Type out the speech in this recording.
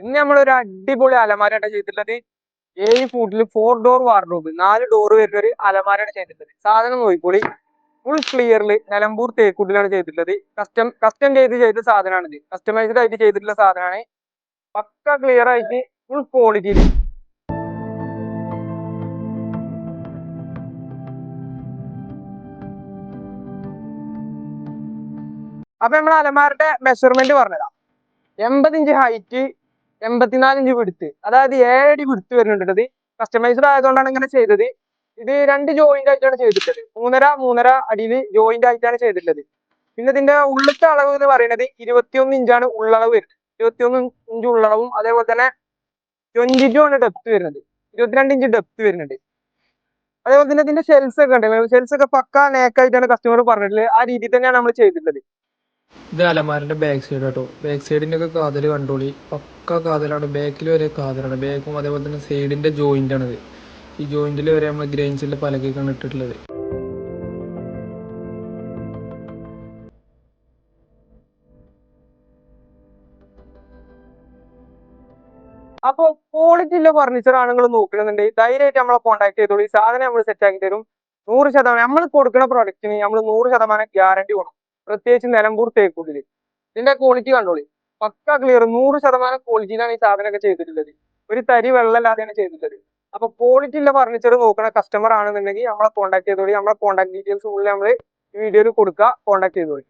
ഇന്ന് നമ്മൾ ഒരു അടിപൊളി അലമാരയാണ് ചെയ്തിട്ടുള്ളത്. ഏഴ് ഫൂട്ടിൽ ഫോർ ഡോർ വാർഡ്രോബ് നാല് ഡോർ വരുന്ന ഒരു അലമാരയാണ് ചെയ്തിട്ടുള്ളത്. സാധനം നോക്കിക്കോളി. ഫുൾ ക്ലിയറിൽ നിലമ്പൂർ തേക്കുട്ടിലാണ് ചെയ്തിട്ടുള്ളത്. കസ്റ്റം കസ്റ്റം ചെയ്ത് ചെയ്ത സാധനമാണിത് കസ്റ്റമൈസ്ഡ് ആയിട്ട് ചെയ്തിട്ടുള്ള സാധനമാണ് പക്ക ക്ലിയർ ആയിട്ട് ഫുൾ ക്വാളിറ്റിയിൽ അപ്പൊ നമ്മൾ അലമാരുടെ മെഷർമെന്റ് പറഞ്ഞതാ. എൺപത് ഇഞ്ച് ഹൈറ്റ് എൺപത്തിനാല് ഇഞ്ച് വിടുത്ത് അതായത് ഏഴടി വിടുത്ത് വരുന്നുണ്ട് കസ്റ്റമൈസ്ഡ് ആയതുകൊണ്ടാണ് ഇങ്ങനെ ചെയ്തത്. ഇത് രണ്ട് ജോയിന്റ് ആയിട്ടാണ് ചെയ്തിട്ടുള്ളത് മൂന്നര മൂന്നര അടിയിൽ ജോയിന്റ് ആയിട്ടാണ് ചെയ്തിട്ടുള്ളത്. പിന്നെ ഇതിന്റെ ഉള്ളത്തെ അളവ് എന്ന് പറയുന്നത് ഇരുപത്തിയൊന്ന് ഇഞ്ചാണ് ഉള്ളളവ് വരുന്നത്. ഇരുപത്തിയൊന്ന് ഇഞ്ച് ഉള്ളളവും അതേപോലെ തന്നെ ട്വന്റി ടു ആണ് ഡെപ്ത് വരുന്നത്. ഇരുപത്തിരണ്ട് ഇഞ്ച് ഡെപ്ത് വരുന്നുണ്ട്. അതേപോലെ തന്നെ ഇതിന്റെ ഷെൽസ് ഒക്കെ ഉണ്ട് ഷെൽസ് ഒക്കെ പക്ക നേക്കായിട്ടാണ് കസ്റ്റമർ പറഞ്ഞിട്ടുള്ളത്. ആ രീതിയിൽ തന്നെയാണ് നമ്മൾ ചെയ്തിട്ടുള്ളത്. ഇത് അലമാരന്റെ ബാക്ക് സൈഡ് കേട്ടോ ബാക്ക് സൈഡിന്റെ ഒക്കെ കാതൽ കണ്ടോളി. പക്ക കാതലാണ്. ബാക്കിൽ വരെ കാതലാണ്. ബാക്കും അതേപോലെ തന്നെ സൈഡിന്റെ ജോയിന്റ് ആണിത്. ഈ ജോയിന്റിൽ വരെ നമ്മൾ ഗ്രൈൻസിന്റെ പലകൊക്കെയാണ് ഇട്ടിട്ടുള്ളത്. അപ്പൊ ക്വാളിറ്റി ഉള്ള ഫർണിച്ചർ ആണ് നിങ്ങൾ നോക്കണമെന്നുണ്ടെങ്കിൽ ധൈര്യമായിട്ട് നമ്മളെ കോൺടാക്ട് ചെയ്തോളൂ. ഈ സാധനം നമ്മൾ സെറ്റ് ആക്കി തരും. നൂറ് ശതമാനം. നമ്മൾ കൊടുക്കുന്ന പ്രൊഡക്റ്റിന് നമ്മൾ നൂറ് ശതമാനം ഗ്യാരണ്ടി കൊടുക്കും. പ്രത്യേകിച്ച് നിലമ്പൂർ തേക്കൂട്ടിൽ ഇതിന്റെ ക്വാളിറ്റി കണ്ടോളി. പക്ക ക്ലിയർ നൂറ് ശതമാനം ക്വാളിറ്റിയിലാണ് ഈ സാധനമൊക്കെ ചെയ്തിട്ടുള്ളത്. ഒരു തരി വെള്ളമില്ലാതെയാണ് ചെയ്തിട്ടുള്ളത്. അപ്പൊ ക്വാളിറ്റി ഉള്ള ഫർണിച്ചർ നോക്കുന്ന കസ്റ്റമർ ആണെന്നുണ്ടെങ്കിൽ നമ്മളെ കോൺടാക്ട് ചെയ്തോളി. നമ്മളെ കോൺടാക്ട് ഡീറ്റെയിൽസ് ഉള്ളിൽ നമ്മൾ വീഡിയോയിൽ കൊടുക്കുക. കോൺടാക്ട് ചെയ്തോളി.